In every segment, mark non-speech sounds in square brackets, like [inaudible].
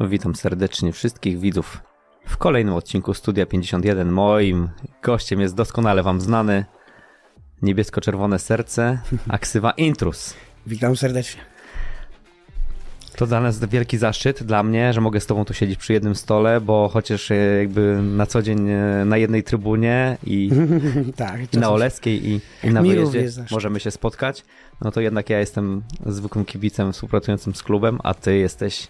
Witam serdecznie wszystkich widzów w kolejnym odcinku Studia 51. Moim gościem jest doskonale wam znany niebiesko-czerwone serce, [laughs] aksywa Intrus. Witam serdecznie. To dla nas wielki zaszczyt, dla mnie, że mogę z tobą tu siedzieć przy jednym stole, bo chociaż e, jakby na co dzień e, na jednej trybunie i, [laughs] tak, i na Oleskiej i, i na Mi wyjeździe możemy się spotkać, no to jednak ja jestem zwykłym kibicem współpracującym z klubem, a ty jesteś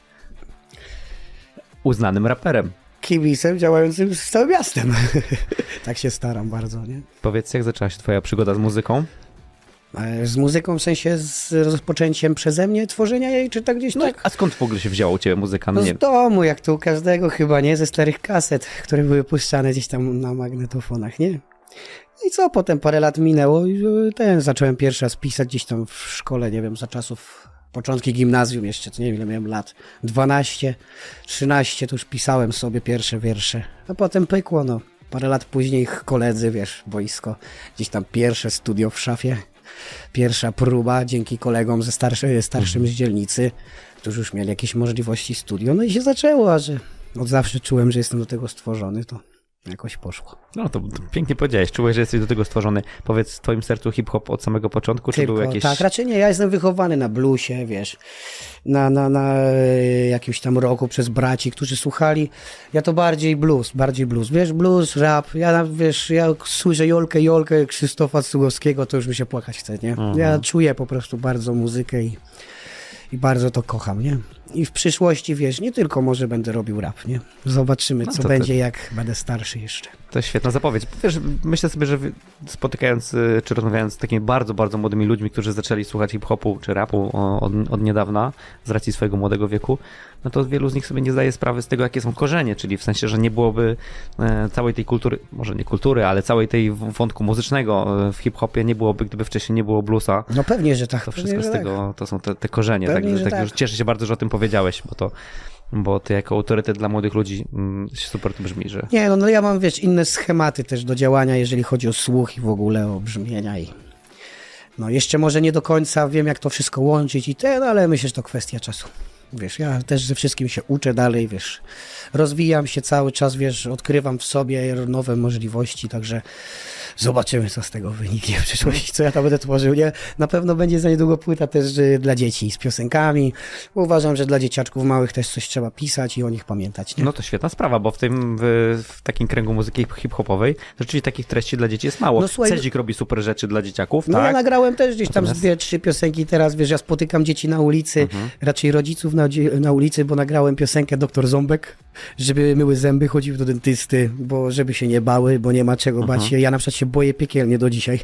uznanym raperem. Kibicem działającym z całym miastem. [laughs] tak się staram bardzo, nie? Powiedz, jak zaczęła się twoja przygoda z muzyką? E, Z muzyką w sensie z rozpoczęciem przeze mnie tworzenia jej, czy tak gdzieś No, tak? a skąd w ogóle się wzięło u ciebie muzyka? No Nie, z domu, jak tu u każdego chyba, nie? Ze starych kaset, które były puszczane gdzieś tam na magnetofonach, nie? I co, potem parę lat minęło i ten, zacząłem pierwszy raz pisać gdzieś tam w szkole, nie wiem, za czasów początki gimnazjum jeszcze, to nie wiem ile miałem lat, 12, 13 to już pisałem sobie pierwsze wiersze, a potem pykło, no. Parę lat później koledzy, wiesz, boisko, gdzieś tam pierwsze studio w szafie, pierwsza próba dzięki kolegom ze starszy, starszym z dzielnicy, którzy już mieli jakieś możliwości studio, no i się zaczęło, a że od zawsze czułem, że jestem do tego stworzony, to jakoś poszło. no to, to pięknie powiedziałeś, czułeś, że jesteś do tego stworzony. Powiedz, w twoim sercu hip-hop od samego początku, czy Tylko, były jakieś... Tak, raczej nie. Ja jestem wychowany na bluesie, wiesz, na, na, na e, jakimś tam roku przez braci, którzy słuchali. Ja to bardziej blues, bardziej blues. Wiesz, blues, rap. Ja, wiesz, ja słyszę Jolkę, Jolkę Krzysztofa Cugowskiego, to już mi się płakać chce, nie? Mhm. Ja czuję po prostu bardzo muzykę i, i bardzo to kocham, nie? I w przyszłości, wiesz, nie tylko może będę robił rap, nie? Zobaczymy, No co to będzie, jak będę starszy jeszcze. To jest świetna zapowiedź. Wiesz, myślę sobie, że spotykając y, czy rozmawiając z takimi bardzo, bardzo młodymi ludźmi, którzy zaczęli słuchać hip-hopu czy rapu od, od niedawna, z racji swojego młodego wieku, no to wielu z nich sobie nie zdaje sprawy z tego, jakie są korzenie, czyli w sensie, że nie byłoby e, całej tej kultury, może nie kultury, ale całej tej wątku muzycznego e, w hip-hopie nie byłoby, gdyby wcześniej nie było bluesa. No pewnie, że tak. To wszystko że z tak. tego, to są te, te korzenie. Pewnie, Także że tak, tak. już cieszę się bardzo, że o tym powiedziałeś, bo to, bo ty jako autorytet dla młodych ludzi mm, super to brzmi, że Nie, no, no ja mam, wiesz, inne schematy też do działania, jeżeli chodzi o słuch i w ogóle o brzmienia i no jeszcze może nie do końca wiem, jak to wszystko łączyć i ten, ale myślę, że to kwestia czasu. Wiesz, ja też ze wszystkim się uczę dalej, wiesz, rozwijam się cały czas, wiesz, odkrywam w sobie nowe możliwości, także zobaczymy, co z tego wyniknie w przyszłości, co ja tam będę tworzył, nie? Na pewno będzie za niedługo płyta też y, dla dzieci z piosenkami, bo uważam, że dla dzieciaczków małych też coś trzeba pisać i o nich pamiętać, nie? No to świetna sprawa, bo w tym w, takim kręgu muzyki hip-hopowej rzeczywiście takich treści dla dzieci jest mało. No słuchaj, Cedzik robi super rzeczy dla dzieciaków, No ja tak? nagrałem też gdzieś tam Natomiast- dwie, trzy piosenki teraz, wiesz, ja spotykam dzieci na ulicy, Mhm. raczej rodziców na, na ulicy, bo nagrałem piosenkę Doktor Ząbek, żeby myły zęby, chodziły do dentysty, bo żeby się nie bały, bo nie ma czego Mhm. bać się. Ja na przykład się boję piekielnie do dzisiaj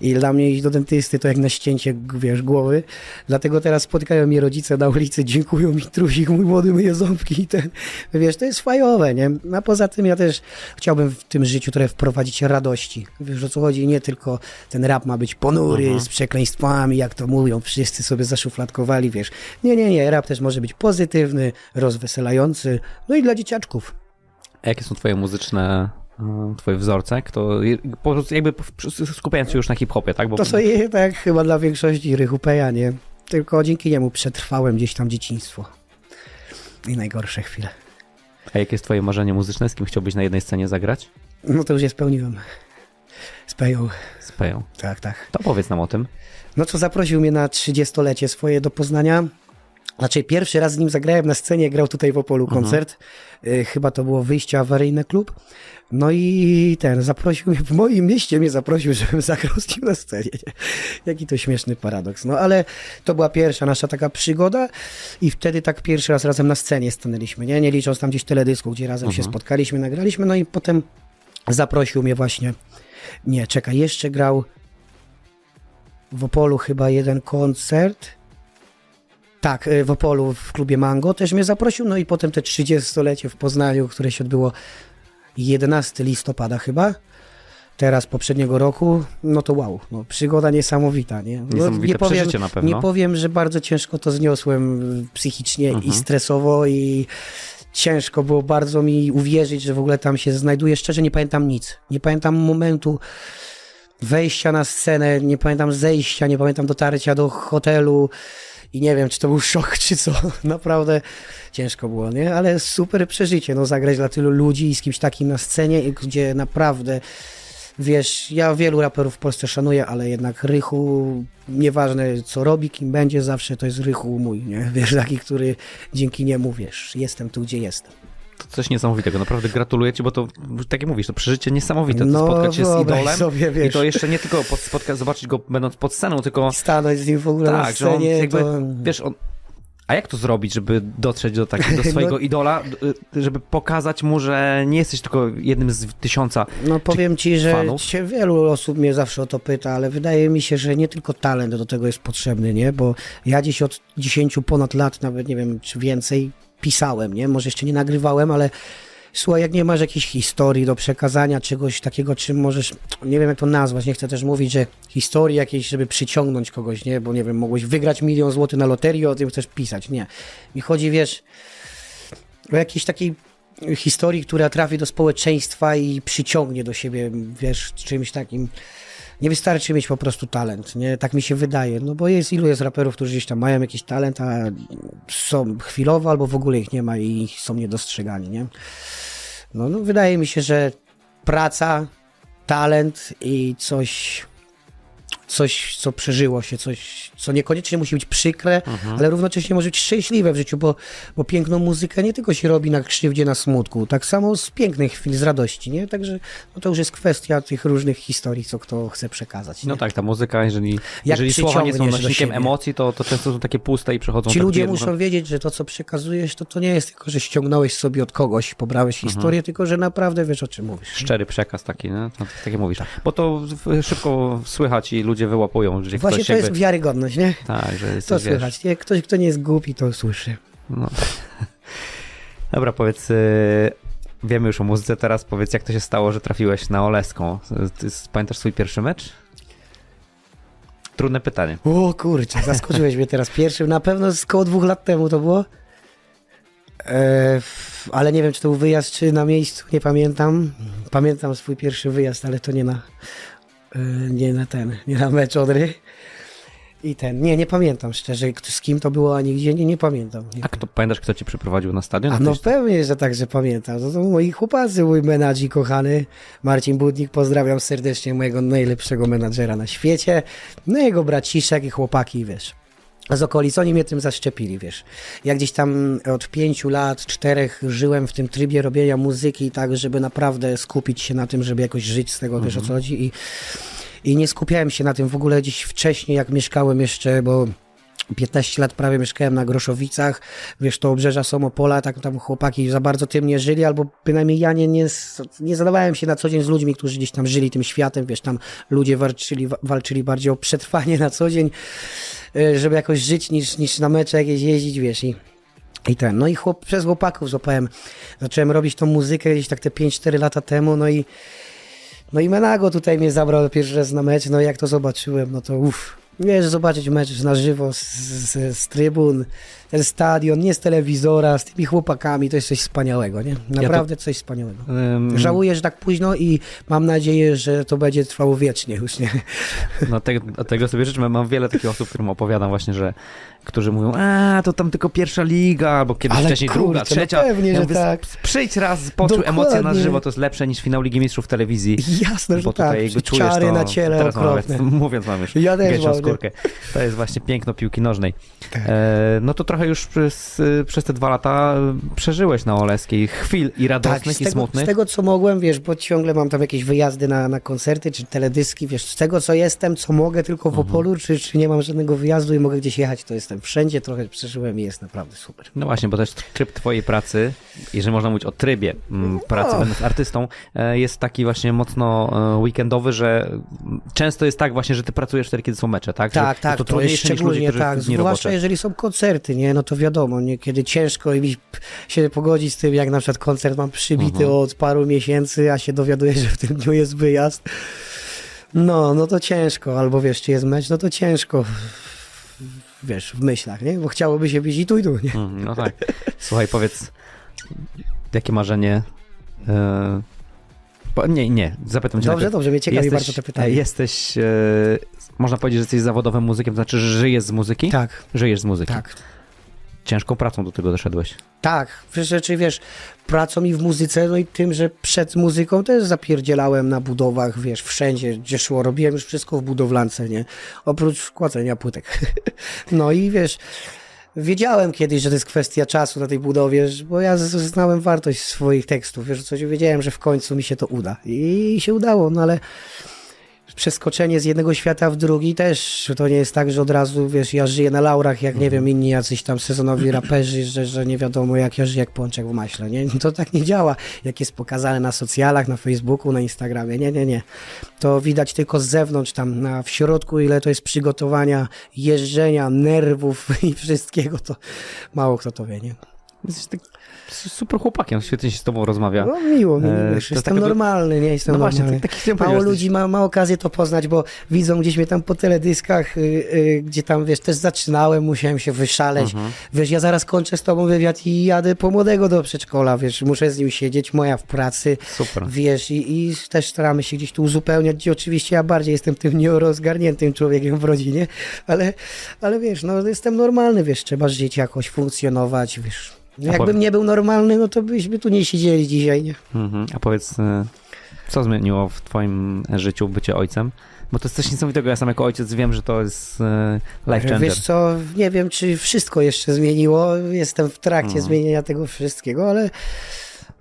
i dla mnie iść do dentysty to jak na ścięcie, wiesz, głowy. Dlatego teraz spotykają mnie rodzice na ulicy, dziękują mi, trusik, mój młody myje ząbki i ten, wiesz, to jest fajowe, nie? A poza tym ja też chciałbym w tym życiu trochę wprowadzić radości. Wiesz o co chodzi? Nie tylko ten rap ma być ponury, Mhm. z przekleństwami, jak to mówią, wszyscy sobie zaszufladkowali, wiesz. Nie, nie, nie, rap też może być pozytywny, rozweselający, no i dla dzieciaczków. A jakie są twoje muzyczne, twoje wzorce? Kto, po jakby skupiając się już na hip-hopie, tak? Bo, To sobie tak chyba dla większości Rychupeja, nie? Tylko dzięki niemu przetrwałem gdzieś tam dzieciństwo. I najgorsze chwile. A jakie jest twoje marzenie muzyczne? Z kim chciałbyś na jednej scenie zagrać? No to już je spełniłem. Speją. Z Peją. Tak, tak. To powiedz nam o tym. No co zaprosił mnie na 30-lecie swoje do Poznania. Znaczy pierwszy raz z nim zagrałem na scenie, grał tutaj w Opolu koncert. Y, Chyba to było wyjście awaryjne klub. No i ten zaprosił mnie, w moim mieście mnie zaprosił, [laughs] żebym zagrał z nim na scenie. Nie? Jaki to śmieszny paradoks. No ale to była pierwsza nasza taka przygoda i wtedy tak pierwszy raz razem na scenie stanęliśmy, nie? Nie licząc tam gdzieś teledysku, gdzie razem się spotkaliśmy, nagraliśmy, no i potem zaprosił mnie właśnie, nie, czekaj, jeszcze grał w Opolu chyba jeden koncert. Tak, y, w Opolu w klubie Mango też mnie zaprosił, no i potem te 30-lecie w Poznaniu, które się odbyło 11 listopada chyba. Teraz poprzedniego roku, no to wow, no, przygoda niesamowita, nie? No, Niesamowite powiem, przeżycie na pewno. Nie powiem, że bardzo ciężko to zniosłem y, psychicznie i Mhm. stresowo i ciężko było bardzo mi uwierzyć, że w ogóle tam się znajduję. Szczerze nie pamiętam nic. Nie pamiętam momentu wejścia na scenę, nie pamiętam zejścia, nie pamiętam dotarcia do hotelu i nie wiem, czy to był szok, [laughs] czy co. Naprawdę ciężko było, nie? Ale super przeżycie, no zagrać dla tylu ludzi i z kimś takim na scenie, gdzie naprawdę, wiesz, ja wielu raperów w Polsce szanuję, ale jednak Rychu, nieważne co robi, kim będzie, zawsze to jest Rychu mój, nie? Wiesz, taki, który dzięki niemu, wiesz, jestem tu, gdzie jestem. Coś niesamowitego. Naprawdę gratuluję ci, bo to, tak jak mówisz, to przeżycie niesamowite. To No, spotkać się z idolem sobie, i to jeszcze nie tylko pod, spotkać, zobaczyć go będąc pod sceną, tylko Stanąć z nim w ogóle tak, że on scenie, jakby, to... wiesz, on, a jak to zrobić, żeby dotrzeć do takiego, [laughs] do swojego No- idola, żeby pokazać mu, że nie jesteś tylko jednym z tysiąca No powiem ci, że fanów? cię, wielu osób mnie zawsze o to pyta, ale wydaje mi się, że nie tylko talent do tego jest potrzebny, nie? Bo ja dziś od 10 ponad lat, nawet nie wiem czy więcej, pisałem, nie? Może jeszcze nie nagrywałem, ale słuchaj, jak nie masz jakiejś historii do przekazania, czegoś takiego, czym możesz, nie wiem jak to nazwać, nie chcę też mówić, że historii jakiejś, żeby przyciągnąć kogoś, nie? Bo nie wiem, mogłeś wygrać milion złotych na loterii, o tym chcesz pisać, nie. Mi chodzi, wiesz, o jakiejś takiej historii, która trafi do społeczeństwa i przyciągnie do siebie, wiesz, czymś takim. Nie wystarczy mieć po prostu talent, nie? Tak mi się wydaje. No bo jest ilu jest raperów, którzy gdzieś tam mają jakiś talent, a są chwilowo albo w ogóle ich nie ma i są niedostrzegani, nie? No, no wydaje mi się, że praca, talent i coś, coś, co przeżyło się, coś, co niekoniecznie musi być przykre, ale równocześnie może być szczęśliwe w życiu, bo, bo piękną muzykę nie tylko się robi na krzywdzie, na smutku, tak samo z pięknych chwil, z radości, nie? Także no to już jest kwestia tych różnych historii, co kto chce przekazać. Nie? No tak, ta muzyka, jeżeli, jeżeli słowa nie są nośnikiem emocji, to, to często są takie puste i przechodzą Ci tak ludzie muszą wiedzieć, że to, co przekazujesz, to, to nie jest tylko, że ściągnąłeś sobie od kogoś, pobrałeś historię, tylko że naprawdę wiesz, o czym mówisz. nie? Szczery przekaz taki, nie? No, tak jak mówisz. Bo to szybko słychać i ludzie wyłapują, że Właśnie ktoś to jest jakby... wiarygodność, nie? Tak, że jesteś, To wiesz, słychać. Nie? Ktoś, kto nie jest głupi, to słyszy. No. [laughs] Dobra, powiedz, y, wiemy już o muzyce, teraz powiedz, jak to się stało, że trafiłeś na Oleską? Ty pamiętasz swój pierwszy mecz? Trudne pytanie. O kurczę, zaskoczyłeś mnie teraz pierwszym. Na pewno z koło dwóch lat temu to było. E, ale nie wiem, czy to był wyjazd, czy na miejscu, nie pamiętam. Pamiętam swój pierwszy wyjazd, ale to nie na, nie na ten, nie na mecz Odry. I ten, nie, nie pamiętam szczerze, z kim to było, ani gdzie, nie, nie pamiętam. Nie A kto, pamiętasz, kto cię przyprowadził na stadion? A no pewnie, że tak, że pamiętam. To są moi chłopacy, mój menadżer kochany, Marcin Budnik, pozdrawiam serdecznie mojego najlepszego menadżera na świecie, no jego braciszek i chłopaki, wiesz. Z okolic, oni mnie tym zaszczepili, wiesz. Ja gdzieś tam od pięciu lat, czterech żyłem w tym trybie robienia muzyki tak, żeby naprawdę skupić się na tym, żeby jakoś żyć z tego, wiesz o co chodzi. I, i nie skupiałem się na tym w ogóle gdzieś wcześniej, jak mieszkałem jeszcze, bo 15 lat prawie mieszkałem na Groszowicach, wiesz, to obrzeża Somopola, tak tam chłopaki za bardzo tym nie żyli, albo bynajmniej ja nie, nie, nie zadawałem się na co dzień z ludźmi, którzy gdzieś tam żyli tym światem, wiesz, tam ludzie walczyli, walczyli bardziej o przetrwanie na co dzień, y, żeby jakoś żyć niż, niż na mecze jakieś jeździć, wiesz, i i ten, no i chłop, przez chłopaków złapałem, zacząłem robić tą muzykę gdzieś tak te 5-4 lata temu, no i no i Menago tutaj mnie zabrał pierwszy raz na mecz, no i jak to zobaczyłem, no to uff, wiesz, zobaczyć mecz na żywo z, z, z trybun, ten stadion, nie z telewizora, z tymi chłopakami, to jest coś wspaniałego, nie? Naprawdę coś wspaniałego. Ym, Żałuję, że tak późno i mam nadzieję, że to będzie trwało wiecznie już, nie? [laughs] No te, tego sobie życzę. Mam wiele takich osób, którym opowiadam właśnie, że którzy mówią, a to tam tylko pierwsza liga, albo kiedyś Ale wcześniej druga, kurczę, no trzecia. pewnie, ja że mówię, tak. Przyjdź raz, poczuj Dokładnie. emocje na żywo, to jest lepsze niż finał Ligi Mistrzów w telewizji. Jasne, bo że tutaj tak, czary to, na ciele teraz mam okropne. nawet, [laughs] mówiąc mam już Ja też mam, skórkę. To jest właśnie piękno piłki nożnej. Tak. E, no to trochę już przez, przez te dwa lata przeżyłeś na Oleskiej chwil i radosnych Tak, i tego, smutnych. z tego co mogłem, wiesz, bo ciągle mam tam jakieś wyjazdy na, na koncerty czy teledyski, wiesz, z tego co jestem, co mogę tylko w Opolu, czy, czy nie mam żadnego wyjazdu i mogę gdzieś jechać, to jestem wszędzie, trochę przeżyłem i jest naprawdę super. No właśnie, bo też tryb twojej pracy, jeżeli można mówić o trybie mm, pracy No. będąc artystą, e, jest taki właśnie mocno e, weekendowy, że często jest tak właśnie, że ty pracujesz wtedy, kiedy są mecze, tak? Że Tak, tak, jest to, to jest szczególnie którzy tak, zwłaszcza robocze. jeżeli są koncerty, nie, no to wiadomo, niekiedy ciężko mi się pogodzić z tym, jak na przykład koncert mam przybity Mhm. od paru miesięcy, a się dowiaduję, [laughs] że w tym dniu jest wyjazd. No, no to ciężko, albo wiesz, czy jest mecz, no to ciężko, wiesz, w myślach, nie, bo chciałoby się być i tu, i tu, nie. Mhm, No tak. Słuchaj, powiedz, jakie marzenie e, Bo, nie, nie, zapytam cię Dobrze, najpierw. dobrze, mnie ciekawi jesteś, bardzo to pytanie. Jesteś, e, można powiedzieć, że jesteś zawodowym muzykiem, to znaczy, że żyjesz z muzyki? Tak, Żyjesz z muzyki. tak. Ciężką pracą do tego doszedłeś. Tak, rzeczy, wiesz, pracą i w muzyce, no i tym, że przed muzyką też zapierdzielałem na budowach, wiesz, wszędzie, gdzie szło, robiłem już wszystko w budowlance, nie? Oprócz kładzenia płytek. [laughs] No i wiesz, wiedziałem kiedyś, że to jest kwestia czasu na tej budowie, bo ja znałem wartość swoich tekstów, wiesz, coś wiedziałem, że w końcu mi się to uda. I się udało, no ale przeskoczenie z jednego świata w drugi też, to nie jest tak, że od razu, wiesz, ja żyję na laurach, jak nie wiem, inni jacyś tam sezonowi raperzy, że, że nie wiadomo jak ja żyję jak pączek w maśle, nie? To tak nie działa, jak jest pokazane na socjalach, na Facebooku, na Instagramie, nie, nie, nie. To widać tylko z zewnątrz tam, na, w środku, ile to jest przygotowania, jeżdżenia, nerwów [laughs] i wszystkiego, to mało kto to wie, nie? Tak super chłopakiem, świetnie się z tobą rozmawia. No miło mi, E, wiesz, jestem normalny, nie jestem no właśnie, normalny. tak, taki chciałem Mało ludzi ma, ma okazję to poznać, bo widzą gdzieś mnie tam po teledyskach, y, y, gdzie tam, wiesz, też zaczynałem, musiałem się wyszaleć. Mhm. Wiesz, ja zaraz kończę z tobą wywiad i jadę po młodego do przedszkola, wiesz, muszę z nim siedzieć, moja w pracy, Super. wiesz, i, i też staramy się gdzieś tu uzupełniać, gdzie oczywiście ja bardziej jestem tym nierozgarniętym człowiekiem w rodzinie, ale, ale wiesz, no jestem normalny, wiesz, trzeba żyć jakoś, funkcjonować, wiesz. Jakbym powiedz- nie był normalny, no to byśmy tu nie siedzieli dzisiaj, nie? Mhm. A powiedz, e, co zmieniło w twoim życiu bycie ojcem? Bo to jest coś niesamowitego. Ja sam jako ojciec wiem, że to jest e, life changer. Wiesz co, nie wiem, czy wszystko jeszcze zmieniło. Jestem w trakcie Mhm. zmienienia tego wszystkiego, ale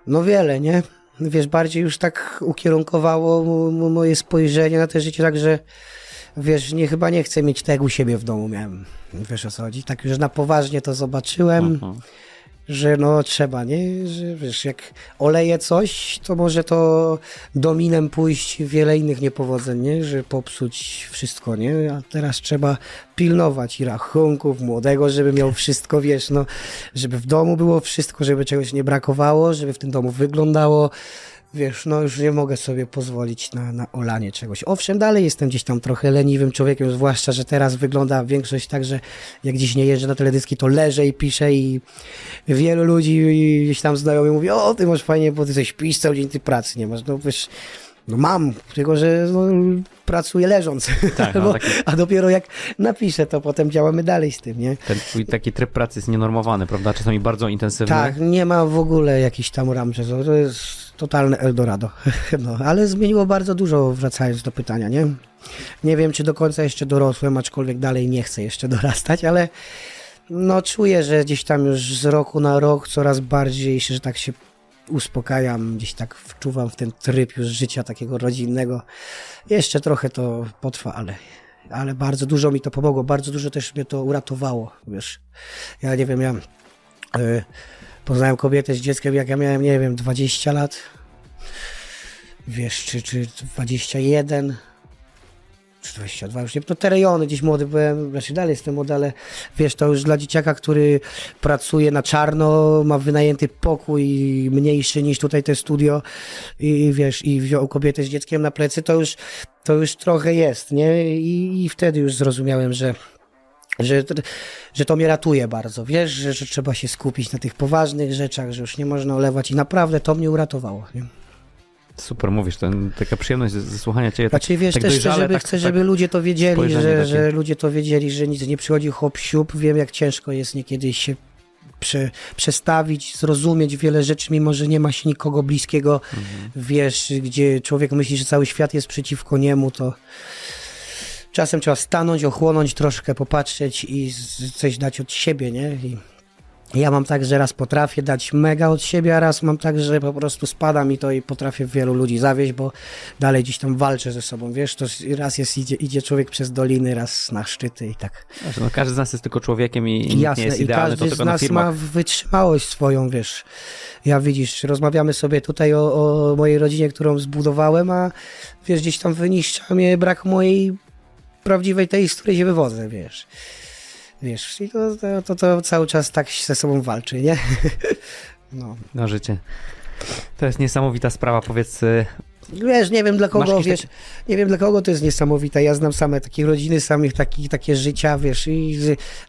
no wiele, nie? Wiesz, bardziej już tak ukierunkowało moje spojrzenie na to życie, tak że wiesz, nie, chyba nie chcę mieć tego u siebie w domu, miałem. Wiesz o co chodzi? Tak już na poważnie to zobaczyłem, Mhm. Że no trzeba, nie? Że wiesz, jak oleję coś, to może to dominem pójść wiele innych niepowodzeń, nie? Że popsuć wszystko, nie? A teraz trzeba pilnować i rachunków młodego, żeby miał wszystko, wiesz, no, żeby w domu było wszystko, żeby czegoś nie brakowało, żeby w tym domu wyglądało. Wiesz, no już nie mogę sobie pozwolić na, na olanie czegoś. Owszem, dalej jestem gdzieś tam trochę leniwym człowiekiem, zwłaszcza, że teraz wygląda większość tak, że jak gdzieś nie jeżdżę na teledyski, to leżę i piszę i wielu ludzi gdzieś tam znajomi mówi, o, ty masz fajnie, bo ty coś pisz, cały dzień ty pracy nie masz. No wiesz, no mam, tylko że no, pracuję leżąc. Tak, no, [laughs] Bo- taki, A dopiero jak napiszę, to potem działamy dalej z tym, nie? ten twój taki tryb pracy jest nienormowany, prawda? Czasami bardzo intensywny. Tak, nie ma w ogóle jakichś tam ram, że to jest totalne Eldorado. [laughs] No, ale zmieniło bardzo dużo, wracając do pytania, nie? Nie wiem, czy do końca jeszcze dorosłem, aczkolwiek dalej nie chcę jeszcze [laughs] dorastać, ale no czuję, że gdzieś tam już z roku na rok coraz bardziej, że tak się uspokajam, gdzieś tak wczuwam w ten tryb już życia takiego rodzinnego. Jeszcze trochę to potrwa, ale, ale bardzo dużo mi to pomogło, bardzo dużo też mnie to uratowało, wiesz. Ja nie wiem, ja y, poznałem kobietę z dzieckiem, jak ja miałem, nie wiem, 20 lat, wiesz, czy, czy 21, czy 22, już nie no te rejony, gdzieś młody byłem, znaczy dalej jestem młody, ale wiesz, to już dla dzieciaka, który pracuje na czarno, ma wynajęty pokój mniejszy niż tutaj te studio i wiesz, i wziął kobietę z dzieckiem na plecy, to już, to już trochę jest, nie? I, i wtedy już zrozumiałem, że że, że to mnie ratuje bardzo, wiesz, że, że trzeba się skupić na tych poważnych rzeczach, że już nie można olewać i naprawdę to mnie uratowało. Nie? Super mówisz, to taka przyjemność ze, słuchania ciebie. Tak, Znaczy wiesz, tak też dojrzale, żeby, tak- chcę, tak żeby ludzie to wiedzieli, że, takie. że ludzie to wiedzieli, że nic nie przychodzi hop siup. Wiem, jak ciężko jest niekiedy się prze, przestawić, zrozumieć wiele rzeczy, mimo że nie ma się nikogo bliskiego, Mhm. wiesz, gdzie człowiek myśli, że cały świat jest przeciwko niemu, to czasem trzeba stanąć, ochłonąć troszkę, popatrzeć i coś dać od siebie, nie? I ja mam tak, że raz potrafię dać mega od siebie, a raz mam tak, że po prostu spada mi to i potrafię wielu ludzi zawieść, bo dalej gdzieś tam walczę ze sobą, wiesz, to raz jest, idzie, idzie człowiek przez doliny, raz na szczyty i tak. No, każdy z nas jest tylko człowiekiem i, i nikt nie Jasne, jest i idealny, każdy to z tylko nas ma wytrzymałość swoją, wiesz. Ja widzisz, rozmawiamy sobie tutaj o, o mojej rodzinie, którą zbudowałem, a wiesz, gdzieś tam wyniszcza mnie brak mojej prawdziwej tej, z której się wywodzę, wiesz. Wiesz, i to, to, to, cały czas tak ze sobą walczy, nie? [laughs] No. No życie. To jest niesamowita sprawa, powiedz, y, Wiesz, nie wiem dla kogo, wiesz, nie wiem dla kogo to jest niesamowite. Ja znam same takie rodziny, samych takich, takie życia, wiesz, i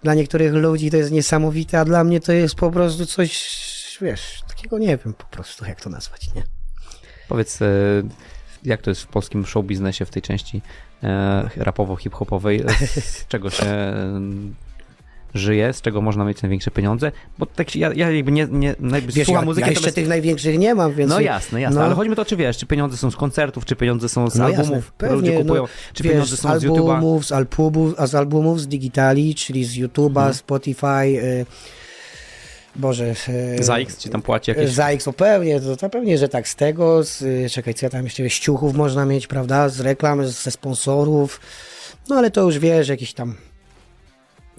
dla niektórych ludzi to jest niesamowite, a dla mnie to jest po prostu coś, wiesz, takiego nie wiem po prostu, jak to nazwać, nie? Powiedz, e, jak to jest w polskim show biznesie w tej części rapowo-hip-hopowej? Z [laughs] czego się e, żyje? Z czego można mieć największe pieniądze? Bo tak ja, ja jakby nie, nie słucham ja, muzyki, ja jeszcze natomiast- tych największych nie mam, więc... No jasne, jasne, no. ale chodzi mi to, czy wiesz, czy pieniądze są z koncertów, czy pieniądze są z No albumów, jasne, które ludzie pewnie, kupują, no, czy wiesz, pieniądze są z YouTube'a. z albumów, a z albumów z digitali, czyli z YouTube'a, Mhm. Spotify, y, Boże... y, Za X ci tam płaci jakieś... Za X, o pewnie, to, to pewnie, że tak, z tego, z, y, czekaj, co ja tam jeszcze, z ciuchów można mieć, prawda, z reklam, ze sponsorów, no ale to już wiesz, jakieś tam,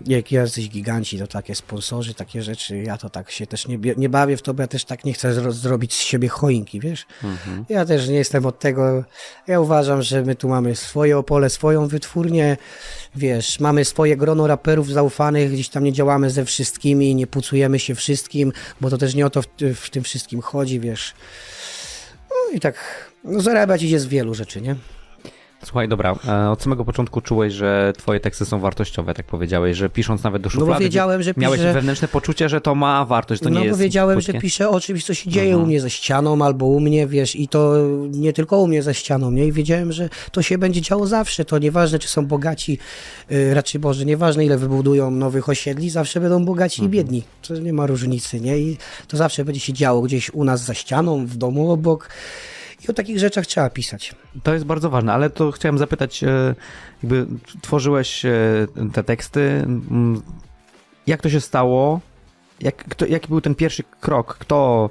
jak jacyś giganci, to takie sponsorzy, takie rzeczy, ja to tak się też nie, nie bawię w to, bo ja też tak nie chcę zro- zrobić z siebie choinki, wiesz, Mhm. ja też nie jestem od tego, ja uważam, że my tu mamy swoje Opole, swoją wytwórnię, wiesz, mamy swoje grono raperów zaufanych, gdzieś tam nie działamy ze wszystkimi, nie pucujemy się wszystkim, bo to też nie o to w, w tym wszystkim chodzi, wiesz. No i tak, no zarabiać idzie z wielu rzeczy, nie? Słuchaj, dobra, e, od samego początku czułeś, że twoje teksty są wartościowe, tak powiedziałeś, że pisząc nawet do No szuflady, bo wiedziałem, że miałeś piszę... wewnętrzne poczucie, że to ma wartość, to no nie jest wiedziałem, że płytkie. piszę o czymś, co się dzieje Mhm. u mnie ze ścianą albo u mnie, wiesz, i to nie tylko u mnie ze ścianą, nie? I wiedziałem, że to się będzie działo zawsze, to nieważne, czy są bogaci, yy, raczej Boże, nieważne, ile wybudują nowych osiedli, zawsze będą bogaci Mhm. i biedni. To nie ma różnicy, nie? I to zawsze będzie się działo gdzieś u nas za ścianą, w domu obok. I o takich rzeczach trzeba pisać. To jest bardzo ważne, ale to chciałem zapytać, e, jakby tworzyłeś e, te teksty, mm, jak to się stało? Jak, kto, jaki był ten pierwszy krok? Kto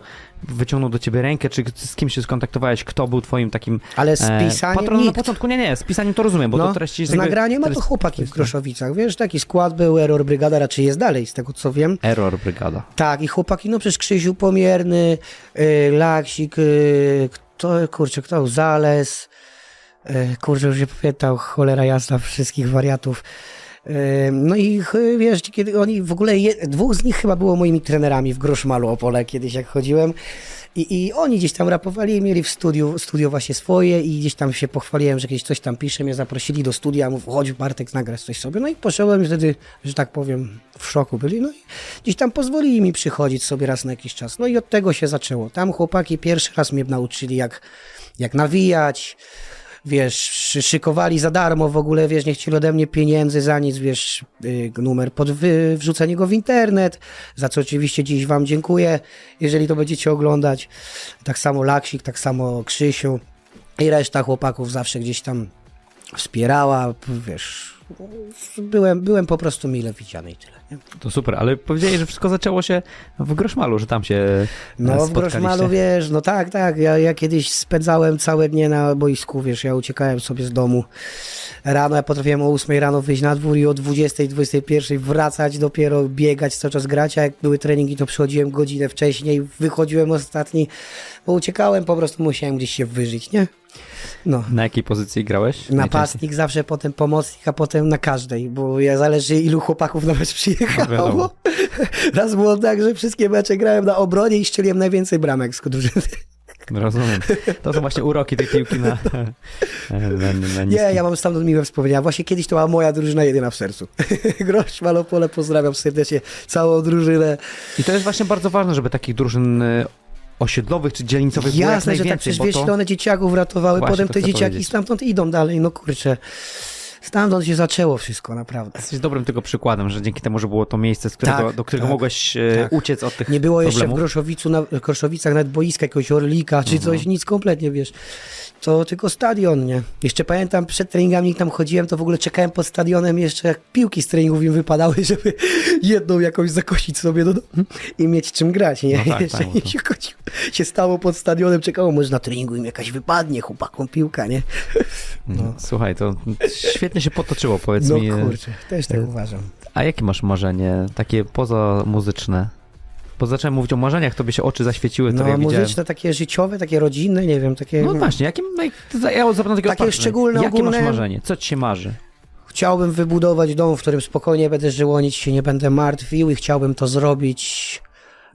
wyciągnął do ciebie rękę? Czy z kim się skontaktowałeś? Kto był twoim takim Ale z e, pisaniem patronem? Na początku nie, nie, z pisaniem to rozumiem, bo no, to treści... z jakby- nagraniem, a to chłopaki w Groszowicach, wiesz, taki skład był, Error Brygada raczej jest dalej, z tego co wiem. Error Brygada. Tak, i chłopaki, no przecież Krzysiu Pomierny, y, Laksik, y, kto, kurczę, kto, Zales, y, kurczę, już się pamiętał, cholera jasna, wszystkich wariatów. Y, No i ch- wiesz, kiedy oni w ogóle, je, dwóch z nich chyba było moimi trenerami w Groszmalu Opole kiedyś jak chodziłem i, i oni gdzieś tam rapowali, mieli w studiu, studio właśnie swoje i gdzieś tam się pochwaliłem, że kiedyś coś tam piszę, mnie zaprosili do studia, mów, chodź Bartek, nagrać coś sobie. No i poszedłem wtedy, że tak powiem, w szoku byli. No i gdzieś tam pozwolili mi przychodzić sobie raz na jakiś czas. No i od tego się zaczęło. Tam chłopaki pierwszy raz mnie nauczyli, jak, jak nawijać, wiesz, szy- szykowali za darmo w ogóle, wiesz, nie chcieli ode mnie pieniędzy za nic, wiesz, y, numer pod wy, wrzucenie go w internet, za co oczywiście dziś wam dziękuję, jeżeli to będziecie oglądać. Tak samo Laksik, tak samo Krzysiu i reszta chłopaków zawsze gdzieś tam wspierała, wiesz, byłem, byłem po prostu mile widziany i tyle. Nie? To super, ale powiedzieli, że wszystko zaczęło się w Groszmalu, że tam się e, No w. Groszmalu, wiesz, no tak, tak, ja, ja kiedyś spędzałem całe dnie na boisku, wiesz, ja uciekałem sobie z domu rano, ja potrafiłem o 8 rano wyjść na dwór i o 20, 21 wracać dopiero, biegać, cały czas grać, a jak były treningi, to przychodziłem godzinę wcześniej, wychodziłem ostatni, bo uciekałem, po prostu musiałem gdzieś się wyżyć, nie? No. Na jakiej pozycji grałeś? Napastnik, zawsze potem pomocnik, a potem na każdej, bo ja zależy ilu chłopaków na mecz No przyjechało. wiadomo. [laughs] Raz było tak, że wszystkie mecze grałem na obronie i strzeliłem najwięcej bramek z drużyny. Rozumiem. To są właśnie uroki tej piłki na, na, na, na Nie, ja mam stamtąd miłe wspomnienia. Właśnie kiedyś to była moja drużyna jedyna w sercu. [laughs] Grosz Malopole, pozdrawiam serdecznie całą drużynę. I to jest właśnie bardzo ważne, żeby takich drużyn y, osiedlowych czy dzielnicowych było jak Jasne, że tak najwięcej, przecież wiesz, to... one dzieciaków ratowały, Właśnie potem te dzieciaki powiedzieć. stamtąd idą dalej, no kurczę. Stamtąd się zaczęło wszystko, naprawdę. Jesteś dobrym tego przykładem, że dzięki temu, że było to miejsce, z którego, Tak, do którego tak, mogłeś e, tak. uciec od tych Nie było jeszcze w problemów. Groszowicu, na, w Groszowicach nawet boiska, jakiegoś orlika czy coś, nic kompletnie, wiesz. To tylko stadion, nie? Jeszcze pamiętam, przed treningami jak tam chodziłem, to w ogóle czekałem pod stadionem jeszcze jak piłki z treningów im wypadały, [laughs] żeby jedną jakąś zakosić sobie do i mieć czym grać, nie? No tak, jeszcze tak, [laughs] to- się, chodziło, się stało pod stadionem, czekało, może na treningu im jakaś wypadnie, chłopakom piłka, nie? No. Słuchaj, to świetnie się potoczyło, powiedz No mi. e, kurczę, też tak uważam. A jakie masz marzenie, takie poza muzyczne? Bo zacząłem mówić o marzeniach, to by się oczy zaświeciły, to No ja widziałem. muzyczne, takie życiowe, takie rodzinne, nie wiem, takie... No właśnie, jakim, jak, ja zapytam takiego Takie szczególne, Jakie masz ogólne- marzenie? Co ci się marzy? Chciałbym wybudować dom, w którym spokojnie będę żył, o nic się nie będę martwił i chciałbym to zrobić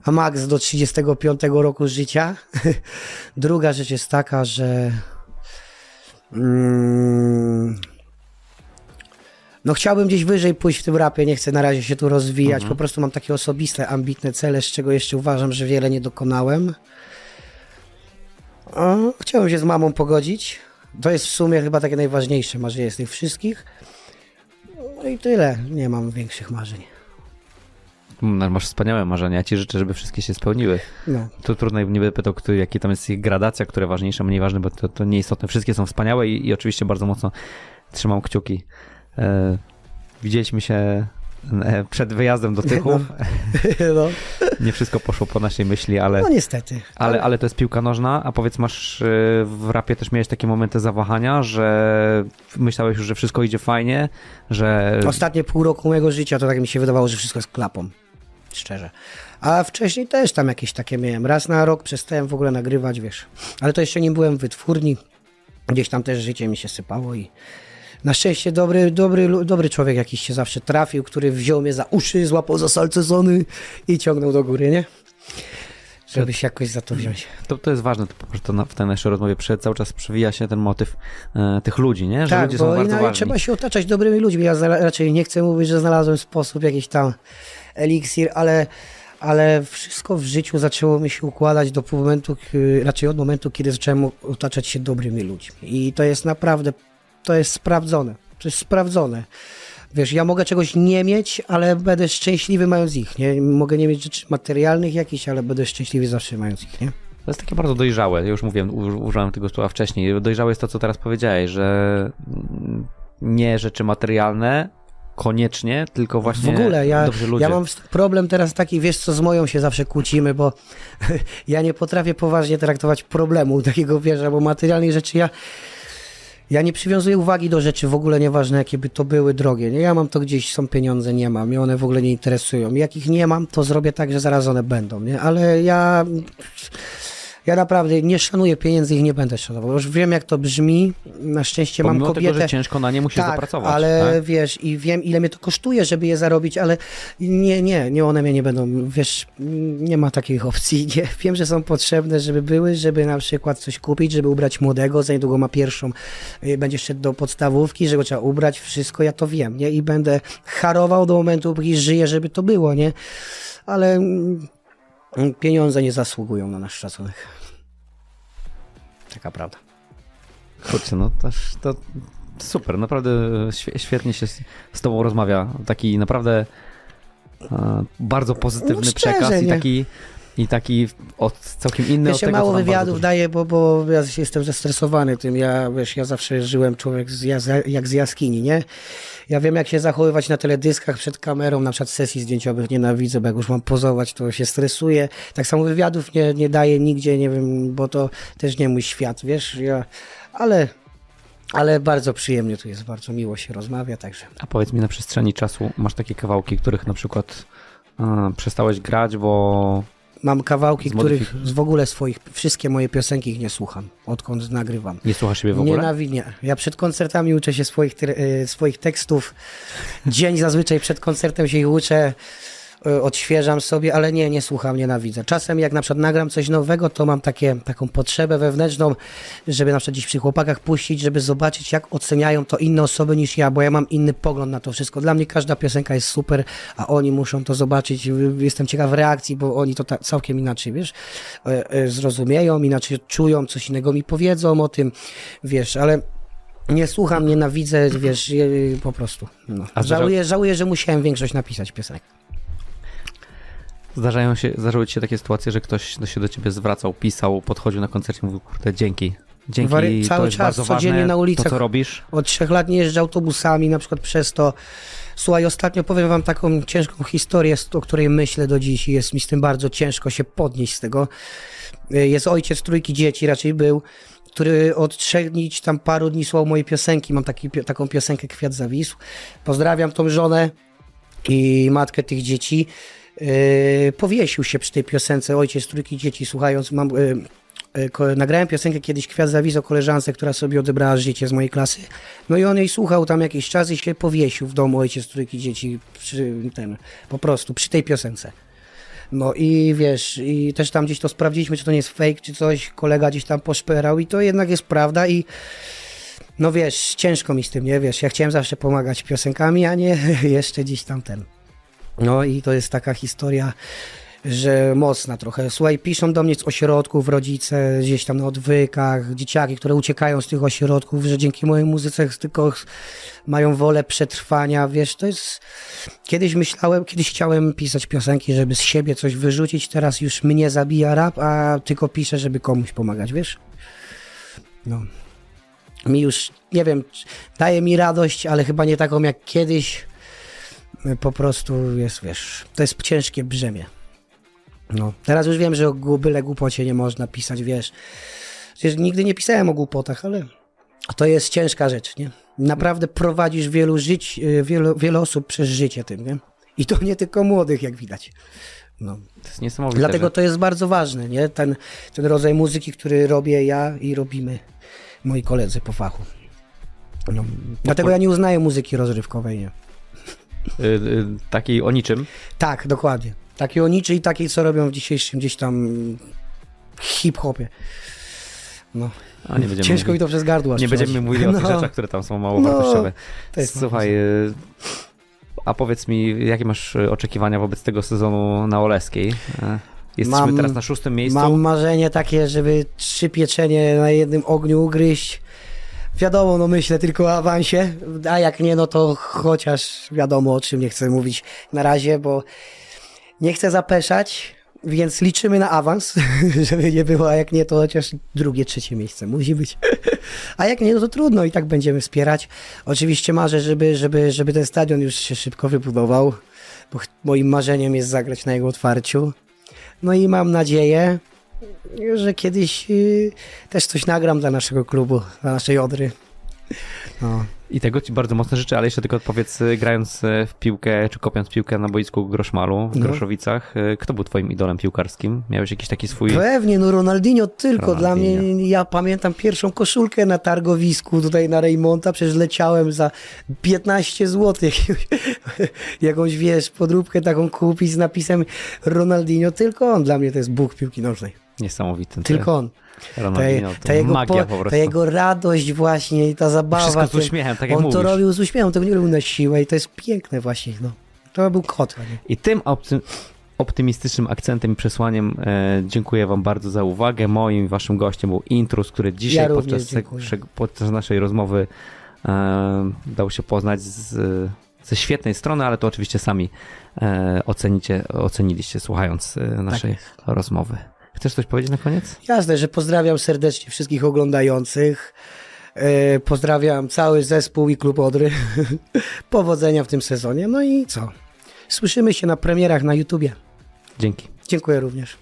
a max do 35 roku życia. [laughs] Druga rzecz jest taka, że mm, no chciałbym gdzieś wyżej pójść w tym rapie, nie chcę na razie się tu rozwijać, po prostu mam takie osobiste, ambitne cele, z czego jeszcze uważam, że wiele nie dokonałem. Chciałem się z mamą pogodzić. To jest w sumie chyba takie najważniejsze marzenie z tych wszystkich. No i tyle. Nie mam większych marzeń. Mm, Masz wspaniałe marzenia, ja ci życzę, żeby wszystkie się spełniły. No. To trudno, nie będę pytał, kto, jakie tam jest ich gradacja, które ważniejsze, mniej ważne, bo to, to nieistotne. Wszystkie są wspaniałe i, i oczywiście bardzo mocno trzymam kciuki. E, widzieliśmy się e, przed wyjazdem do Tychów. [laughs] no. Nie wszystko poszło po naszej myśli, ale, no niestety. ale, ale to jest piłka nożna. A powiedz, masz e, w rapie też miałeś takie momenty zawahania, że myślałeś już, że wszystko idzie fajnie, że Ostatnie pół roku mojego życia to tak mi się wydawało, że wszystko jest klapą. Szczerze. A wcześniej też tam jakieś takie miałem. Raz na rok przestałem w ogóle nagrywać, wiesz. Ale to jeszcze nie byłem w wytwórni. Gdzieś tam też życie mi się sypało i na szczęście dobry, dobry, dobry człowiek jakiś się zawsze trafił, który wziął mnie za uszy, złapał za salcesony i ciągnął do góry, nie? Żeby się jakoś za to wziąć. to, to jest ważne, to po prostu na, w tej naszej rozmowie przed, cały czas przewija się ten motyw e, tych ludzi, nie? Że tak, ludzie są bo inaczej trzeba się otaczać dobrymi ludźmi. Ja za, raczej nie chcę mówić, że znalazłem sposób, jakiś tam eliksir, ale, ale wszystko w życiu zaczęło mi się układać do momentu, raczej od momentu, kiedy zacząłem otaczać się dobrymi ludźmi. I to jest naprawdę, to jest sprawdzone. To jest sprawdzone. Wiesz, ja mogę czegoś nie mieć, ale będę szczęśliwy mając ich, nie? Mogę nie mieć rzeczy materialnych jakichś, ale będę szczęśliwy zawsze mając ich, nie? To jest takie bardzo dojrzałe. Ja już mówiłem, użyłem tego słowa wcześniej. Dojrzałe jest to, co teraz powiedziałeś, że nie rzeczy materialne koniecznie, tylko właśnie W ogóle, ja, ja mam problem teraz taki, wiesz co, z moją się zawsze kłócimy, bo [laughs] ja nie potrafię poważnie traktować problemu takiego, wiesz, albo materialnej rzeczy. Ja, ja nie przywiązuję uwagi do rzeczy, w ogóle nieważne jakie by to były drogie. Nie? Ja mam to gdzieś, są pieniądze, nie mam, mnie one w ogóle nie interesują. Jak ich nie mam, to zrobię tak, że zaraz one będą, nie? Ale ja... Ja naprawdę nie szanuję pieniędzy i ich nie będę szanował. Już wiem, jak to brzmi. Na szczęście mam Pomimo kobietę. tego, że ciężko na nie musisz tak, zapracować. ale tak? wiesz, i wiem, ile mnie to kosztuje, żeby je zarobić, ale nie, nie, nie, one mnie nie będą, wiesz, nie ma takich opcji. [laughs] Nie. Wiem, że są potrzebne, żeby były, żeby na przykład coś kupić, żeby ubrać młodego, za niedługo ma pierwszą, y, będzie szedł do podstawówki, że go trzeba ubrać, wszystko, ja to wiem, nie? I będę harował do momentu, póki żyję, żeby to było, nie? Ale mm, pieniądze nie zasługują na nasz szacunek. Taka prawda. Kurczę, no to, to super, naprawdę świe- świetnie się z, tobą rozmawia. Taki naprawdę e, bardzo pozytywny No przekaz i taki, i taki od, całkiem inny Ja od się tego, mało wywiadów daję, bo, bo ja jestem zestresowany tym. Ja, wiesz, ja zawsze żyłem człowiek z, jak z jaskini, nie? Ja wiem, jak się zachowywać na teledyskach przed kamerą, na przykład sesji zdjęciowych nienawidzę, bo jak już mam pozować, to się stresuję. Tak samo wywiadów nie, nie daję nigdzie, nie wiem, bo to też nie mój świat, wiesz? Ja, ale, ale bardzo przyjemnie tu jest, bardzo miło się rozmawia, także... A powiedz mi na przestrzeni czasu, masz takie kawałki, których na przykład e, przestałeś grać, bo Mam kawałki, Zmodyfik- których w ogóle swoich, wszystkie moje piosenki ich nie słucham, odkąd nagrywam. nie słuchasz siebie w ogóle? Nienawidzę. Ja przed koncertami uczę się swoich, e, swoich tekstów. Dzień zazwyczaj przed koncertem się ich uczę, odświeżam sobie, ale nie, nie słucham, nienawidzę. Czasem jak na przykład nagram coś nowego, to mam takie, taką potrzebę wewnętrzną, żeby na przykład gdzieś przy chłopakach puścić, żeby zobaczyć, jak oceniają to inne osoby niż ja, bo ja mam inny pogląd na to wszystko. Dla mnie każda piosenka jest super, a oni muszą to zobaczyć. Jestem ciekaw reakcji, bo oni to ta- całkiem inaczej, wiesz, e, e, zrozumieją, inaczej czują, coś innego mi powiedzą o tym, wiesz, ale nie słucham, nienawidzę, wiesz, po prostu. No. Żałuję, żałuję, że musiałem większość napisać piosenek. Zdarzają się, zdarzyły ci się takie sytuacje, że ktoś się do ciebie zwracał, pisał, podchodził na koncercie i mówił, kurde, dzięki. Dzięki, Wary- to cały jest czas, codziennie ważne, na ulicach. to co robisz. Od trzech lat nie jeżdżę autobusami, na przykład przez to. Słuchaj, ostatnio powiem wam taką ciężką historię, o której myślę do dziś i jest mi z tym bardzo ciężko się podnieść z tego. Y, Jest ojciec trójki dzieci, raczej był, który od trzech dni czy tam paru dni słuchał mojej piosenki. Mam taki, taką piosenkę Kwiat zawisł. Pozdrawiam tą żonę i matkę tych dzieci. Yy, powiesił się przy tej piosence ojciec trójki dzieci, słuchając. Mam, yy, yy, nagrałem piosenkę kiedyś Kwiat zawisł o koleżance, która sobie odebrała życie z mojej klasy. No i on jej słuchał tam jakiś czas i się powiesił w domu ojciec trójki dzieci przy ten, po prostu przy tej piosence. No i wiesz, i też tam gdzieś to sprawdziliśmy, czy to nie jest fake, czy coś, kolega gdzieś tam poszperał i to jednak jest prawda i no wiesz, ciężko mi z tym, nie, wiesz, ja chciałem zawsze pomagać piosenkami, a nie [laughs] jeszcze gdzieś tam ten. No i to jest taka historia, że mocna trochę. Słuchaj, piszą do mnie z ośrodków rodzice, gdzieś tam na odwykach, dzieciaki, które uciekają z tych ośrodków, że dzięki mojej muzyce tylko mają wolę przetrwania, wiesz, to jest... Kiedyś myślałem, kiedyś chciałem pisać piosenki, żeby z siebie coś wyrzucić, teraz już mnie zabija rap, a tylko piszę, żeby komuś pomagać, wiesz? No. Mi już, nie wiem, daje mi radość, ale chyba nie taką jak kiedyś. Po prostu jest, wiesz, to jest ciężkie brzemię. No. Teraz już wiem, że o byle głupocie nie można pisać, wiesz. Przecież nigdy nie pisałem o głupotach, ale to jest ciężka rzecz, nie? Naprawdę prowadzisz wielu żyć, y, wielu, wiele osób przez życie tym, nie? I to nie tylko młodych, jak widać. No. To jest niesamowite. Dlatego że... to jest bardzo ważne, nie? Ten, ten rodzaj muzyki, który robię ja i robimy moi koledzy po fachu. No. Dlatego ja nie uznaję muzyki rozrywkowej, nie? Y, y, takiej o niczym. Tak, dokładnie. Takiej o niczy i takiej, co robią w dzisiejszym gdzieś tam hip-hopie. No. A nie będziemy Ciężko mi to przez gardło Nie będziemy mówili o tych No. rzeczach, które tam są mało No, wartościowe. to jest Słuchaj, a powiedz mi, jakie masz y, oczekiwania wobec tego sezonu na Oleskiej? Jesteśmy Mam- teraz na szóstym miejscu. Mam marzenie takie, żeby trzy pieczenie na jednym ogniu ugryźć. Wiadomo, no myślę tylko o awansie, a jak nie, no to chociaż wiadomo o czym nie chcę mówić na razie, bo nie chcę zapeszać, więc liczymy na awans, [laughs] żeby nie było, a jak nie, to chociaż drugie, trzecie miejsce musi być. A jak nie, no to trudno i tak będziemy wspierać. Oczywiście marzę, żeby, żeby, żeby ten stadion już się szybko wybudował, bo moim marzeniem jest zagrać na jego otwarciu. No i mam nadzieję, że kiedyś y, też coś nagram dla naszego klubu, dla naszej Odry. No. I tego ci bardzo mocno życzę, ale jeszcze tylko powiedz, y, grając y, w piłkę, czy kopiąc piłkę na boisku Groszmalu w No. Groszowicach, kto był twoim idolem piłkarskim? Miałeś jakiś taki swój... Pewnie, no Ronaldinho tylko. Dla Ronaldinho. mnie, ja pamiętam pierwszą koszulkę na targowisku tutaj na Reymonta, przecież leciałem za 15 zł jakąś, jakąś wiesz, podróbkę taką kupić z napisem Ronaldinho, tylko on. Dla mnie to jest Bóg piłki nożnej. Niesamowity. Tylko on. Ta, Ronaldinho, to, ta, jego, magia po, po prostu. ta jego radość właśnie i ta zabawa. Wszystko z uśmiechem, tak jak On to mówisz. robił z uśmiechem, tego nie robił na siłę i to jest piękne właśnie. No. To był kot. Nie? I tym opty- optymistycznym akcentem i przesłaniem e, dziękuję Wam bardzo za uwagę. Moim Waszym gościem był Intrus, który dzisiaj Ja podczas, podczas naszej rozmowy e, dał się poznać z, ze świetnej strony, ale to oczywiście sami e, ocenicie, oceniliście słuchając e, naszej rozmowy. Chcesz coś powiedzieć na koniec? Jasne, że pozdrawiam serdecznie wszystkich oglądających. E, pozdrawiam cały zespół i klub Odry. [laughs] Powodzenia w tym sezonie. No i co? Słyszymy się na premierach na YouTubie. Dzięki. Dziękuję również.